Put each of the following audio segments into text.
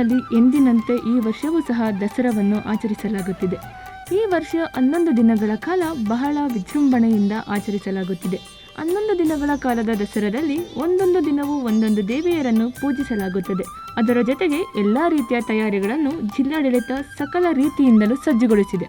ತಾಲೂಕಿನಲ್ಲಿ ಎಂದಿನಂತೆ ಈ ವರ್ಷವೂ ಸಹ ದಸರಾವನ್ನು ಆಚರಿಸಲಾಗುತ್ತಿದೆ. ಈ ವರ್ಷ ಹನ್ನೊಂದು ದಿನಗಳ ಕಾಲ ಬಹಳ ವಿಜೃಂಭಣೆಯಿಂದ ಆಚರಿಸಲಾಗುತ್ತಿದೆ. ಹನ್ನೊಂದು ದಿನಗಳ ಕಾಲದ ದಸರಾದಲ್ಲಿ ಒಂದೊಂದು ದಿನವೂ ಒಂದೊಂದು ದೇವಿಯರನ್ನು ಪೂಜಿಸಲಾಗುತ್ತದೆ. ಅದರ ಜೊತೆಗೆ ಎಲ್ಲ ರೀತಿಯ ತಯಾರಿಗಳನ್ನು ಜಿಲ್ಲಾಡಳಿತ ಸಕಲ ರೀತಿಯಿಂದಲೂ ಸಜ್ಜುಗೊಳಿಸಿದೆ.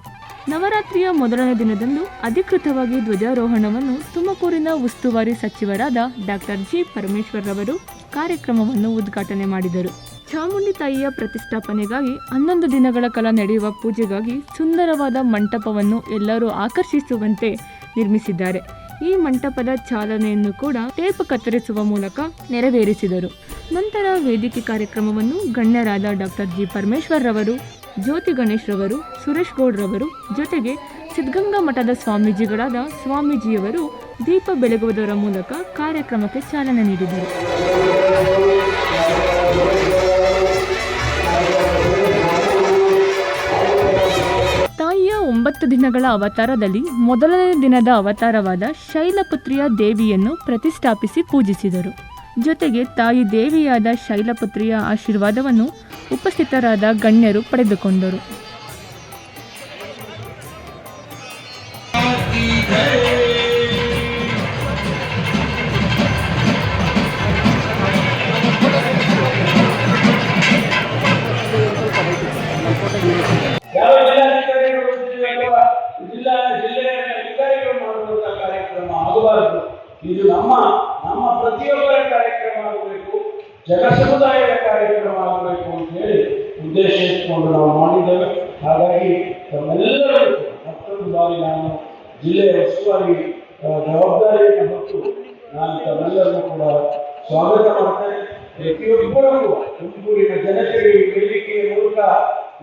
ನವರಾತ್ರಿಯ ಮೊದಲನೇ ದಿನದಂದು ಅಧಿಕೃತವಾಗಿ ಧ್ವಜಾರೋಹಣವನ್ನು ತುಮಕೂರಿನ ಉಸ್ತುವಾರಿ ಸಚಿವರಾದ ಡಾಕ್ಟರ್ ಜಿ ಪರಮೇಶ್ವರ್ ಅವರು ಕಾರ್ಯಕ್ರಮವನ್ನು ಉದ್ಘಾಟನೆ ಮಾಡಿದರು. ಚಾಮುಂಡಿ ತಾಯಿಯ ಪ್ರತಿಷ್ಠಾಪನೆಗಾಗಿ ಹನ್ನೊಂದು ದಿನಗಳ ಕಾಲ ನಡೆಯುವ ಪೂಜೆಗಾಗಿ ಸುಂದರವಾದ ಮಂಟಪವನ್ನು ಎಲ್ಲರೂ ಆಕರ್ಷಿಸುವಂತೆ ನಿರ್ಮಿಸಿದ್ದಾರೆ. ಈ ಮಂಟಪದ ಚಾಲನೆಯನ್ನು ಕೂಡ ಟೇಪ್ ಕತ್ತರಿಸುವ ಮೂಲಕ ನೆರವೇರಿಸಿದರು. ನಂತರ ವೇದಿಕೆ ಕಾರ್ಯಕ್ರಮವನ್ನು ಗಣ್ಯರಾದ ಡಾಕ್ಟರ್ ಜಿ. ಪರಮೇಶ್ವರ್ ರವರು ಜ್ಯೋತಿ ಗಣೇಶ್ ರವರು ಸುರೇಶ್ ಗೌಡ್ ರವರು ಜೊತೆಗೆ ಸಿದ್ಧಗಂಗಾ ಮಠದ ಸ್ವಾಮೀಜಿಗಳಾದ ಸ್ವಾಮೀಜಿಯವರು ದೀಪ ಬೆಳಗುವುದರ ಮೂಲಕ ಕಾರ್ಯಕ್ರಮಕ್ಕೆ ಚಾಲನೆ ನೀಡಿದರು. ದಿನಗಳ ಅವತಾರದಲ್ಲಿ ಮೊದಲನೇ ದಿನದ ಅವತಾರವಾದ ಶೈಲಪುತ್ರಿಯ ದೇವಿಯನ್ನು ಪ್ರತಿಷ್ಠಾಪಿಸಿ ಪೂಜಿಸಿದರು. ಜೊತೆಗೆ ತಾಯಿ ದೇವಿಯಾದ ಶೈಲಪುತ್ರಿಯ ಆಶೀರ್ವಾದವನ್ನು ಉಪಸ್ಥಿತರಾದ ಗಣ್ಯರು ಪಡೆದುಕೊಂಡರು. ಪ್ರತಿಯೊಬ್ಬರ ಕಾರ್ಯಕ್ರಮ ಆಗಬೇಕು ಜನ ಸಮುದಾಯದ ಕಾರ್ಯಕ್ರಮ ಆಗಬೇಕು ಅಂತ ಹೇಳಿ ಉದ್ದೇಶ ಇಟ್ಕೊಂಡು ನಾವು ಮಾಡಿದ್ದೇವೆ. ಹಾಗಾಗಿ ತಮ್ಮೆಲ್ಲರೂ ಮತ್ತೊಂದು ಬಾರಿ ನಾನು ಜಿಲ್ಲೆಯ ಉಸ್ತುವಾರಿ ಜವಾಬ್ದಾರಿಯನ್ನು ಹೊತ್ತು ನಾನು ತಮ್ಮೆಲ್ಲರನ್ನು ಕೂಡ ಸ್ವಾಗತ ಮಾಡ್ತೇನೆ. ಪ್ರತಿಯೊಬ್ಬರೂ ತುಮಕೂರಿನ ಜನತೆಗೆ ವೇದಿಕೆಯ ಮೂಲಕ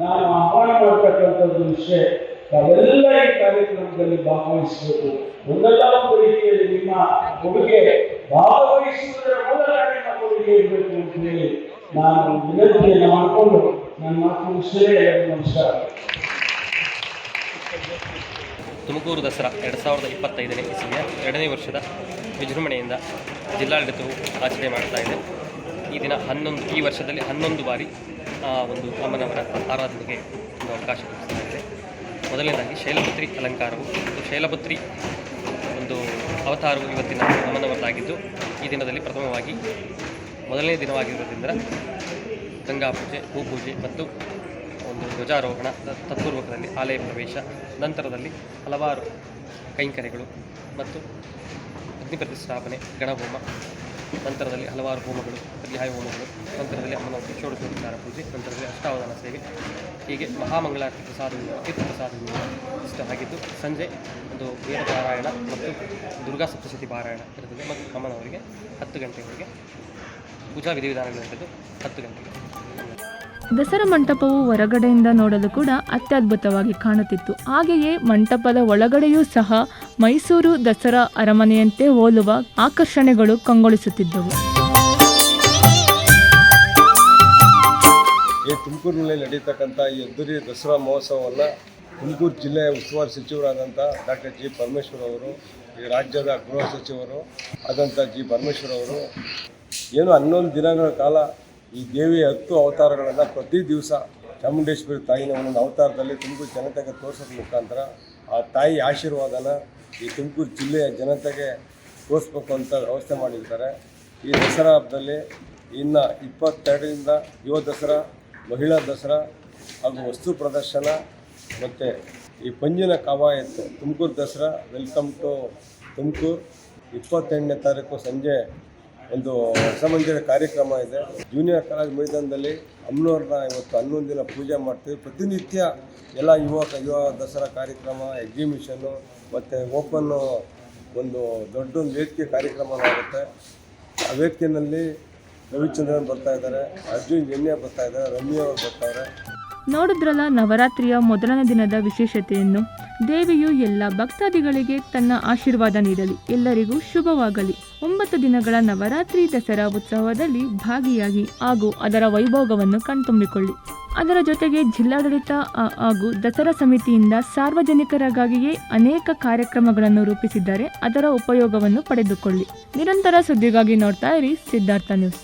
ನಾನು ಆಹ್ವಾನ ಮಾಡತಕ್ಕಂಥದ್ದು ವಿಷಯ ತಾವೆಲ್ಲ ಈ ಕಾರ್ಯಕ್ರಮದಲ್ಲಿ ಭಾಗವಹಿಸಬೇಕು. ಒಂದಲ್ಲ ಒಂದು ರೀತಿಯಲ್ಲಿ ನಿಮ್ಮ ಕೊಡುಗೆ ಭಾಗವಹಿಸುವುದರ ಮೂಲಕ ನಿಮ್ಮ ಕೊಡುಗೆ ಇರಬೇಕು ಅಂತ ಹೇಳಿ ನಾನು ವಿನಂತಿಯನ್ನು ಮಾಡಿಕೊಂಡು ನನ್ನ ಮಾತು ಮುಗಿಸಲೇ ನಮಸ್ಕಾರ. ತುಮಕೂರು ದಸರಾ ಎರಡು ಸಾವಿರದ ಇಪ್ಪತ್ತೈದನೇ ಇಸವಿಯ ಎರಡನೇ ವರ್ಷದ ವಿಜೃಂಭಣೆಯಿಂದ ಜಿಲ್ಲಾಡಳಿತವು ಆಚರಣೆ ಮಾಡ್ತಾ ಇದೆ. ಈ ದಿನ ಹನ್ನೊಂದು, ಈ ವರ್ಷದಲ್ಲಿ ಹನ್ನೊಂದು ಬಾರಿ ಒಂದು ಅಮ್ಮನವರ ಆರಾಧನೆಗೆ ಒಂದು ಅವಕಾಶ ಇದೆ. ಮೊದಲನೇದಾಗಿ ಶೈಲಪುತ್ರಿ ಅಲಂಕಾರವು. ಶೈಲಪುತ್ರಿ ಅವತಾರವು ಇವತ್ತಿನ ಅಮ್ಮನವರದಾಗಿದ್ದು ಈ ದಿನದಲ್ಲಿ ಪ್ರಥಮವಾಗಿ ಮೊದಲನೇ ದಿನವಾಗಿರುವುದರಿಂದ ಗಂಗಾ ಪೂಜೆ ಭೂಪೂಜೆ ಮತ್ತು ಒಂದು ಧ್ವಜಾರೋಹಣ ತತ್ಪೂರ್ವಕದಲ್ಲಿ ಆಲಯ ಪ್ರವೇಶ, ನಂತರದಲ್ಲಿ ಹಲವಾರು ಕೈಂಕರ್ಯಗಳು ಮತ್ತು ಅಗ್ನಿ ಪ್ರತಿಷ್ಠಾಪನೆ, ಗಣಹೋಮ, ನಂತರದಲ್ಲಿ ಹಲವಾರು ಹೋಮಗಳು ಪರ್ಯಾಯ ಹೋಮಗಳು, ನಂತರದಲ್ಲಿ ಅಮ್ಮನವರಿಗೆ ಷೋಡಶೋಪಚಾರ ಪೂಜೆ, ನಂತರದಲ್ಲಿ ಅಷ್ಟಾವಧಾನ ಸೇವೆ ಹೀಗೆ ಮಹಾಮಂಗಳಾರತಿ ಪ್ರಸಾದದಿಂದ ತೀರ್ಥ ಇಷ್ಟ ಆಗಿದ್ದು, ಸಂಜೆ ಒಂದು ವೇದ ಪಾರಾಯಣ ಮತ್ತು ದುರ್ಗಾ ಸಪ್ತಶತಿ ಪಾರಾಯಣ ಇರುತ್ತದೆ ಮತ್ತು ಅಮ್ಮನವರಿಗೆ ಹತ್ತು ಗಂಟೆವರೆಗೆ ಪೂಜಾ ವಿಧಿವಿಧಾನಗಳಿರುತ್ತದೆ ಹತ್ತು ಗಂಟೆಗೆ. ದಸರಾ ಮಂಟಪವು ಹೊರಗಡೆಯಿಂದ ನೋಡಲು ಕೂಡ ಅತ್ಯದ್ಭುತವಾಗಿ ಕಾಣುತ್ತಿತ್ತು. ಹಾಗೆಯೇ ಮಂಟಪದ ಒಳಗಡೆಯೂ ಸಹ ಮೈಸೂರು ದಸರಾ ಅರಮನೆಯಂತೆ ಹೋಲುವ ಆಕರ್ಷಣೆಗಳು ಕಂಗೊಳಿಸುತ್ತಿದ್ದವು. ಈ ತುಮಕೂರಿನಲ್ಲಿ ನಡೀತಕ್ಕಂಥ ಈ ಅದ್ದೂರಿ ದಸರಾ ಮಹೋತ್ಸವವನ್ನು ತುಮಕೂರು ಜಿಲ್ಲೆಯ ಉಸ್ತುವಾರಿ ಸಚಿವರಾದಂಥ ಡಾಕ್ಟರ್ ಜಿ ಪರಮೇಶ್ವರ್ ಅವರು, ಈ ರಾಜ್ಯದ ಗೃಹ ಸಚಿವರು ಆದಂಥ ಜಿ ಪರಮೇಶ್ವರ್ ಅವರು, ಏನು ಹನ್ನೊಂದು ದಿನಗಳ ಕಾಲ ಈ ದೇವಿಯ ಹತ್ತು ಅವತಾರಗಳನ್ನು ಪ್ರತಿ ದಿವಸ ಚಾಮುಂಡೇಶ್ವರಿ ತಾಯಿನ ಒಂದೊಂದು ಅವತಾರದಲ್ಲಿ ತುಮಕೂರು ಜನತೆಗೆ ತೋರಿಸೋದ್ರ ಮುಖಾಂತರ ಆ ತಾಯಿ ಆಶೀರ್ವಾದನ ಈ ತುಮಕೂರು ಜಿಲ್ಲೆಯ ಜನತೆಗೆ ತೋರಿಸ್ಬೇಕು ಅಂತ ವ್ಯವಸ್ಥೆ ಮಾಡಿರ್ತಾರೆ. ಈ ದಸರಾ ಹಬ್ಬದಲ್ಲಿ ಇನ್ನು ಇಪ್ಪತ್ತೆರಡರಿಂದ ಯುವ ದಸರಾ ಮಹಿಳಾ ದಸರಾ ಹಾಗೂ ವಸ್ತು ಪ್ರದರ್ಶನ ಮತ್ತು ಈ ಪಂಜಿನ ಕವಾಯತ್ತು ತುಮಕೂರು ದಸರಾ ವೆಲ್ಕಮ್ ಟು ತುಮಕೂರು. ಇಪ್ಪತ್ತೆಂಟನೇ ತಾರೀಕು ಸಂಜೆ ಒಂದು ರಸಮಂಜರಿ ಕಾರ್ಯಕ್ರಮ ಇದೆ. ಜೂನಿಯರ್ ಕಾಲೇಜ್ ಮೈದಾನದಲ್ಲಿ ಅಮ್ಮನವ್ರನ್ನ ಇವತ್ತು ಹನ್ನೊಂದು ದಿನ ಪೂಜೆ ಮಾಡ್ತೀವಿ. ಪ್ರತಿನಿತ್ಯ ಎಲ್ಲ ಯುವಕ ಯುವ ದಸರಾ ಕಾರ್ಯಕ್ರಮ ಎಕ್ಸಿಬಿಷನ್ನು ಮತ್ತು ಓಪನ್ನು ಒಂದು ದೊಡ್ಡ ಒಂದು ವೇದಿಕೆ ಕಾರ್ಯಕ್ರಮ ಆಗುತ್ತೆ. ಆ ವೇದಿಕೆಯಲ್ಲಿ ರವಿಚಂದ್ರನ್ ಬರ್ತಾ ಇದ್ದಾರೆ, ಅರ್ಜುನ್ ಜನ್ಯ ಬರ್ತಾ ಇದ್ದಾರೆ, ರಮ್ಯ ಅವರು ನೋಡಿದ್ರಲ್ಲ, ನವರಾತ್ರಿಯ ಮೊದಲನೇ ದಿನದ ವಿಶೇಷತೆಯನ್ನು. ದೇವಿಯು ಎಲ್ಲ ಭಕ್ತಾದಿಗಳಿಗೆ ತನ್ನ ಆಶೀರ್ವಾದ ನೀಡಲಿ. ಎಲ್ಲರಿಗೂ ಶುಭವಾಗಲಿ. ಒಂಬತ್ತು ದಿನಗಳ ನವರಾತ್ರಿ ದಸರಾ ಉತ್ಸವದಲ್ಲಿ ಭಾಗಿಯಾಗಿ ಹಾಗೂ ಅದರ ವೈಭೋಗವನ್ನು ಕಣ್ತುಂಬಿಕೊಳ್ಳಿ. ಅದರ ಜೊತೆಗೆ ಜಿಲ್ಲಾಡಳಿತ ಹಾಗೂ ದಸರಾ ಸಮಿತಿಯಿಂದ ಸಾರ್ವಜನಿಕರಿಗಾಗಿಯೇ ಅನೇಕ ಕಾರ್ಯಕ್ರಮಗಳನ್ನು ರೂಪಿಸಿದ್ದಾರೆ. ಅದರ ಉಪಯೋಗವನ್ನು ಪಡೆದುಕೊಳ್ಳಿ. ನಿರಂತರ ಸುದ್ದಿಗಾಗಿ ನೋಡ್ತಾ ಇರಿ ಸಿದ್ಧಾರ್ಥ ನ್ಯೂಸ್.